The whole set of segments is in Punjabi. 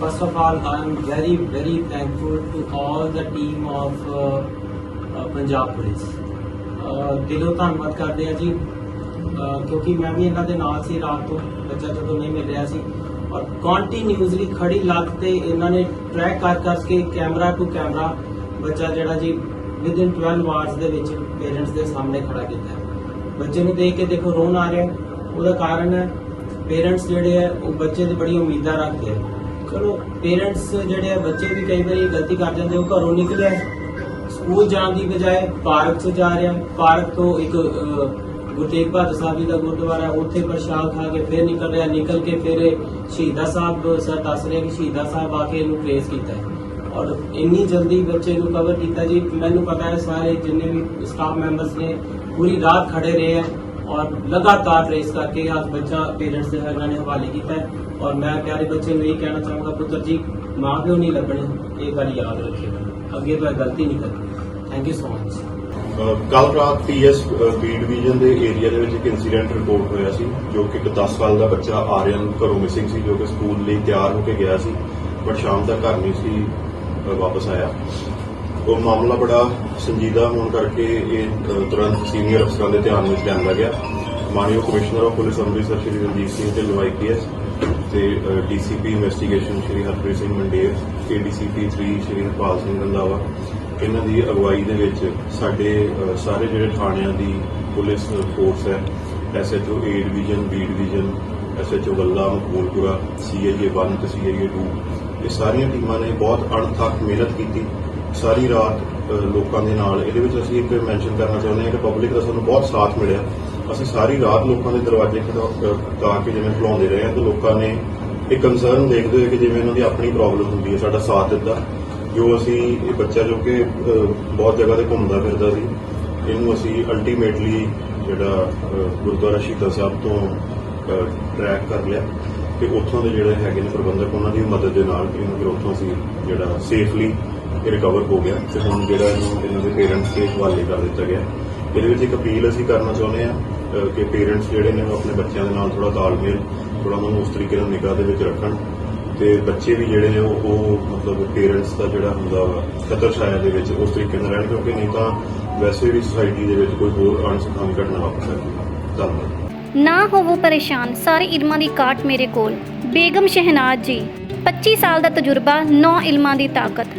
First of all, I am very, very thankful to all the team of uh, uh, Punjab Police. Uh, ਦਿਲੋਂ ਧੰਨਵਾਦ ਕਰਦੇ ਆ ਜੀ ਅਹ ਕਿਉਂਕਿ ਮੈਂ ਵੀ ਇਹਨਾਂ ਦੇ ਨਾਲ ਸੀ ਰਾਤ ਤੋਂ ਬੱਚਾ ਜਦੋਂ ਨਹੀਂ ਮਿਲ ਰਿਹਾ ਸੀ ਔਰ ਕੰਟੀਨਿਊਸਲੀ ਖੜੀ ਲੱਗ ਤੇ ਇਹਨਾਂ ਨੇ ਟਰੈਕ ਕਰ ਕਰਕੇ ਕੈਮਰਾ ਟੂ ਕੈਮਰਾ ਬੱਚਾ ਜਿਹੜਾ ਜੀ ਵਿਦਿਨ 12 ਆਵਰਸ ਦੇ ਵਿੱਚ ਪੇਰੈਂਟਸ ਦੇ ਸਾਹਮਣੇ ਖੜਾ ਕੀਤਾ ਹੈ ਬੱਚੇ ਨੂੰ ਦੇਖ ਕੇ ਦੇਖੋ ਰੋਣ ਆ ਰਿਹਾ ਹੈ। ਉਹਦਾ ਕਾਰਨ ਹੈ ਪੇਰੈਂਟਸ ਜਿਹੜੇ ਹੈ ਉਹ ਬੱਚੇ ਦੀ ਬੜੀ ਉਮੀਦਾਂ ਰੱਖਦੇ ਆ ਚਲੋ ਪੇਰੈਂਟਸ ਜਿਹੜੇ ਆ, ਬੱਚੇ ਵੀ ਕਈ ਵਾਰੀ ਗਲਤੀ ਕਰ ਜਾਂਦੇ ਉਹ ਘਰੋਂ ਨਿਕਲਿਆ ਸਕੂਲ ਜਾਣ ਦੀ ਬਜਾਏ ਪਾਰਕ 'ਚ ਜਾ ਰਿਹਾ ਪਾਰਕ ਤੋਂ ਇੱਕ ਗੁਰੂ ਤੇਗ ਬਹਾਦਰ ਸਾਹਿਬ ਜੀ ਦਾ ਗੁਰਦੁਆਰਾ ਉੱਥੇ ਪ੍ਰਸ਼ਾਦ ਖਾ ਕੇ ਫਿਰ ਨਿਕਲ ਰਿਹਾ। ਨਿਕਲ ਕੇ ਫਿਰ ਇਹ ਸ਼ਹੀਦਾਂ ਸਾਹਿਬ, ਸਰ ਦੱਸ ਰਿਹਾ ਕਿ ਸ਼ਹੀਦਾਂ ਸਾਹਿਬ ਆ ਕੇ ਇਹਨੂੰ ਟ੍ਰੇਸ ਕੀਤਾ ਹੈ। ਔਰ ਇੰਨੀ ਜਲਦੀ ਬੱਚੇ ਨੂੰ ਕਵਰ ਕੀਤਾ ਜੀ। ਮੈਨੂੰ ਪਤਾ ਹੈ ਸਾਰੇ ਜਿੰਨੇ ਵੀ ਸਟਾਫ ਮੈਂਬਰਸ ਨੇ, ਪੂਰੀ ਰਾਤ ਖੜੇ ਰਹੇ ਆ ਔਰ ਲਗਾਤਾਰ ਟ੍ਰੇਸ ਕਰਕੇ ਅੱਜ ਬੱਚਾ ਪੇਰੈਂਟਸ ਦੇ ਇਹਨਾਂ ਨੇ ਹਵਾਲੇ ਕੀਤਾ ਔਰ ਮੈਂ ਪਿਆਰੇ ਬੱਚੇ ਨੂੰ ਇਹ ਕਹਿਣਾ ਚਾਹੂੰਗਾ, ਪੁੱਤਰ ਜੀ, ਮਾਂ ਪਿਓ ਨਹੀਂ ਲੱਭਣੇ, ਇਹ ਗੱਲ ਯਾਦ ਰੱਖਿਓ। ਅੱਗੇ ਤੋਂ ਇਹ ਗਲਤੀ ਨਹੀਂ ਕਰਨੀ। ਥੈਂਕ ਯੂ ਸੋ ਮਚ ਕੱਲ ਰਾਤ ਪੀਐਸ ਬੀ ਡਿਵੀਜ਼ਨ ਦੇ ਏਰੀਆ ਦੇ ਵਿੱਚ ਇੱਕ ਇਨਸੀਡੈਂਟ ਰਿਪੋਰਟ ਹੋਇਆ ਸੀ, ਜੋ ਕਿ ਇੱਕ 10 ਸਾਲ ਦਾ ਬੱਚਾ ਆਰਿਅਨ ਘਰੋਂ ਮਿਸਿੰਗ ਸੀ, ਜੋ ਕਿ ਸਕੂਲ ਲਈ ਤਿਆਰ ਹੋ ਕੇ ਗਿਆ ਸੀ ਬਟ ਸ਼ਾਮ ਤੱਕ ਘਰ ਨਹੀਂ ਸੀ ਵਾਪਸ ਆਇਆ। ਉਹ ਮਾਮਲਾ ਬੜਾ ਸੰਜੀਦਾ ਹੋਣ ਕਰਕੇ ਇਹ ਤੁਰੰਤ ਸੀਨੀਅਰ ਅਫਸਰਾਂ ਦੇ ਧਿਆਨ ਵਿੱਚ ਲਿਆਂਦਾ ਗਿਆ। ਮਾਨਯੋਗ commissioner of police Amritsar Shri Ranjit Singh ਤੇ ਆਈਪੀਐਸ ਤੇ DCP investigation Shri Harpreet Singh Mander ADCP 3 Shri Harpal Singh Randhawa, ਇਹਨਾਂ ਦੀ ਅਗਵਾਈ ਦੇ ਵਿੱਚ ਸਾਡੇ ਸਾਰੇ ਜਿਹੜੇ ਥਾਣਿਆਂ ਦੀ ਪੁਲਿਸ ਫੋਰਸ ਹੈ, SHO A division B division, SHO ਗੱਲਾ, ਮਕਬੂਲਪੁਰਾ ਸੀਆਈਏ 1 ਤੇ ਸੀਆਈਏ 2 ਇਹ ਸਾਰੀਆਂ ਟੀਮਾਂ ਨੇ ਬਹੁਤ ਅਣਥੱਕ ਮਿਹਨਤ ਕੀਤੀ। ਸਾਰੀ ਰਾਤ ਲੋਕਾਂ ਦੇ ਨਾਲ। ਇਹਦੇ ਵਿੱਚ ਅਸੀਂ ਇੱਕ ਮੈਂਸ਼ਨ ਕਰਨਾ ਚਾਹੁੰਦੇ ਹਾਂ ਕਿ ਪਬਲਿਕ ਦਾ ਸਾਨੂੰ ਬਹੁਤ ਸਾਥ ਮਿਲਿਆ। ਅਸੀਂ ਸਾਰੀ ਰਾਤ ਲੋਕਾਂ ਦੇ ਦਰਵਾਜ਼ੇ ਖਟਾ ਕੇ ਜਿਵੇਂ ਖੁਲਾਉਂਦੇ ਰਹੇ ਹਾਂ ਤੇ ਲੋਕਾਂ ਨੇ ਇਹ ਕੰਸਰਨ ਦੇਖਦੇ ਹੋਏ ਕਿ ਜਿਵੇਂ ਇਹਨਾਂ ਦੀ ਆਪਣੀ ਪ੍ਰੋਬਲਮ ਹੁੰਦੀ ਹੈ, ਸਾਡਾ ਸਾਥ ਦਿੱਤਾ। ਜੋ ਅਸੀਂ ਇਹ ਬੱਚਾ ਜੋ ਕਿ ਬਹੁਤ ਜਗ੍ਹਾ ਤੇ ਘੁੰਮਦਾ ਫਿਰਦਾ ਸੀ, ਇਹਨੂੰ ਅਸੀਂ ਅਲਟੀਮੇਟਲੀ ਜਿਹੜਾ ਗੁਰਦੁਆਰਾ ਸ਼ਹੀਦਾਂ ਸਾਹਿਬ ਤੋਂ ਟਰੈਕ ਕਰ ਲਿਆ ਤੇ ਉੱਥੋਂ ਦੇ ਜਿਹੜੇ ਹੈਗੇ ਨੇ ਪ੍ਰਬੰਧਕ, ਉਹਨਾਂ ਦੀ ਮਦਦ ਦੇ ਨਾਲ ਇਹਨੂੰ ਫਿਰ ਉੱਥੋਂ ਅਸੀਂ ਜਿਹੜਾ ਸੇਫਲੀ ਰਿਕਵਰ ਹੋ ਗਿਆ ਤੇ ਹੁਣ ਜਿਹੜਾ ਇਹਨੂੰ ਇਹਨਾਂ ਦੇ ਪੇਰੈਂਟਸ ਦੇ ਹਵਾਲੇ ਕਰ ਦਿੱਤਾ ਗਿਆ। ਇਹਦੇ ਵਿੱਚ ਇੱਕ ਅਪੀਲ ਅਸੀਂ ਕਰਨਾ ਚਾਹੁੰਦੇ ਆ ਕਿ ਪੇਰੈਂਟਸ ਜਿਹੜੇ ਨੇ ਉਹ ਆਪਣੇ ਬੱਚਿਆਂ ਦੇ ਨਾਲ ਥੋੜਾ ਤਾਲਮੇਲ ਥੋੜਾ ਉਹਨਾਂ ਨੂੰ ਉਸ ਤਰੀਕੇ ਨਾਲ ਨਿਗਾਹ ਦੇ ਵਿੱਚ ਰੱਖਣ ਤੇ ਬੱਚੇ ਵੀ ਜਿਹੜੇ ਨੇ ਉਹ ਮਤਲਬ ਪੇਰੈਂਟਸ ਦਾ ਜਿਹੜਾ ਹੁੰਦਾ ਵਾ ਖਤਰ ਛਾਇਆ ਦੇ ਵਿੱਚ ਉਸ ਤਰੀਕੇ ਨਾਲ ਰਹਿਣ ਕਿਉਂਕਿ ਨਹੀਂ ਤਾਂ ਵੈਸੇ ਵੀ ਸੁਸਾਇਟੀ ਦੇ ਵਿੱਚ ਕੋਈ ਹੋਰ ਅਣਸੁਖਾਵੀ ਘਟਨਾ ਵਾਪਰ ਸਕਦੀ ਹੈ। ਧੰਨਵਾਦ। ਨਾ ਹੋਵੋ ਪਰੇਸ਼ਾਨ, ਸਾਰੇ ਇਲਮਾਂ ਦੀ ਕਾਟ ਮੇਰੇ ਕੋਲ। ਬੇਗਮ ਸ਼ਹਿਨਾਜ਼ ਜੀ 25 ਸਾਲ ਦਾ ਤਜਰਬਾ 9 ਇਲਮਾਂ ਦੀ ਤਾਕਤ।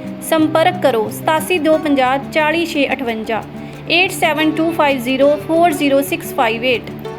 ਸੰਪਰਕ ਕਰੋ 8725 40658 8725040658